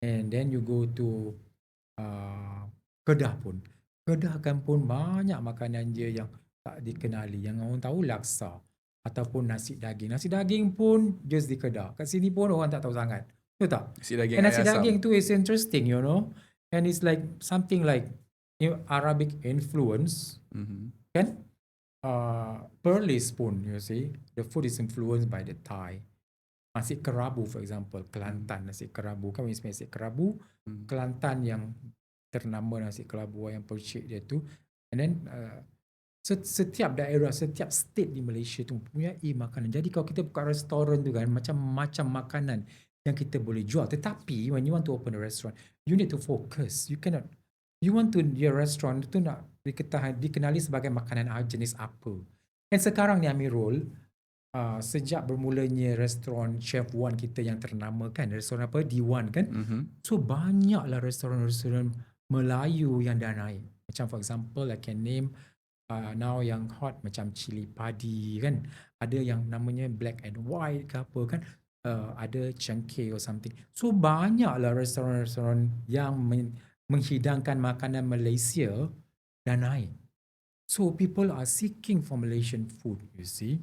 And then you go to uh, Kedah pun. Kedah kan pun banyak makanan dia yang tak dikenali. Yang orang tahu laksa ataupun nasi daging. Nasi daging pun just di Kedah. Kat sini pun orang tak tahu sangat. Betul tak? Nasi daging And nasi ayam asam. daging tu is interesting, you know. And it's like something like you know, Arabic influence, Mhm. kan? Uh, Perlis pun, you see, the food is influenced by the Thai. Nasi kerabu, for example, Kelantan nasi kerabu. Kan say nasi kerabu, Hmm. Kelantan yang ternama nasi kerabu ayam percik dia tu. And then uh, set- setiap daerah, setiap state di Malaysia tu mempunyai makanan. Jadi kalau kita buka restoran tu kan, macam-macam makanan yang kita boleh jual. Tetapi when you want to open a restaurant, you need to focus. You cannot, you want to, your restaurant tu nak diketahui, dikenali sebagai makanan ah, jenis apa. Dan sekarang ni Amirul, uh, sejak bermulanya restoran Chef Wan kita yang ternama kan, restoran apa? D1 kan? Mhm. So banyaklah restoran-restoran Melayu yang dah naik. Macam for example I can name uh, now yang hot macam cili padi kan. Ada yang namanya black and white ke apa kan. Uh, ada cengkeh or something. So banyaklah restoran-restoran yang men- menghidangkan makanan Malaysia dah naik. So people are seeking for Malaysian food, you see.